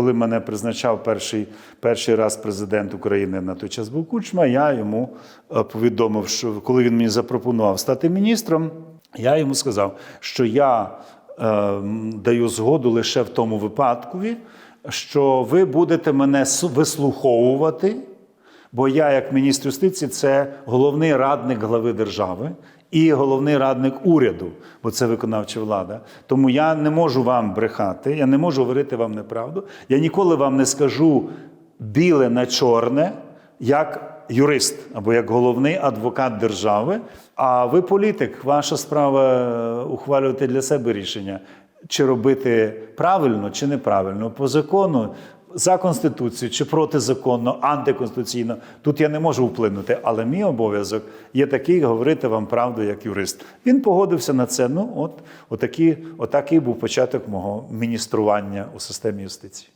коли мене призначав перший, перший раз президент України на той час був Кучма, я йому е, повідомив, що коли він мені запропонував стати міністром, я йому сказав, що я е, даю згоду лише в тому випадку, що ви будете мене вислуховувати. Бо я, як міністр юстиції, це головний радник глави держави і головний радник уряду, бо це виконавча влада. Тому я не можу вам брехати, я не можу говорити вам неправду. Я ніколи вам не скажу біле на чорне, як юрист або як головний адвокат держави. А ви політик, ваша справа е, ухвалювати для себе рішення, чи робити правильно, чи неправильно. По закону за конституцією чи протизаконно, антиконституційно. Тут я не можу вплинути, але мій обов'язок є такий говорити вам правду як юрист. Він погодився на це. Ну, от отакі, отакий був початок мого міністрування у системі юстиції.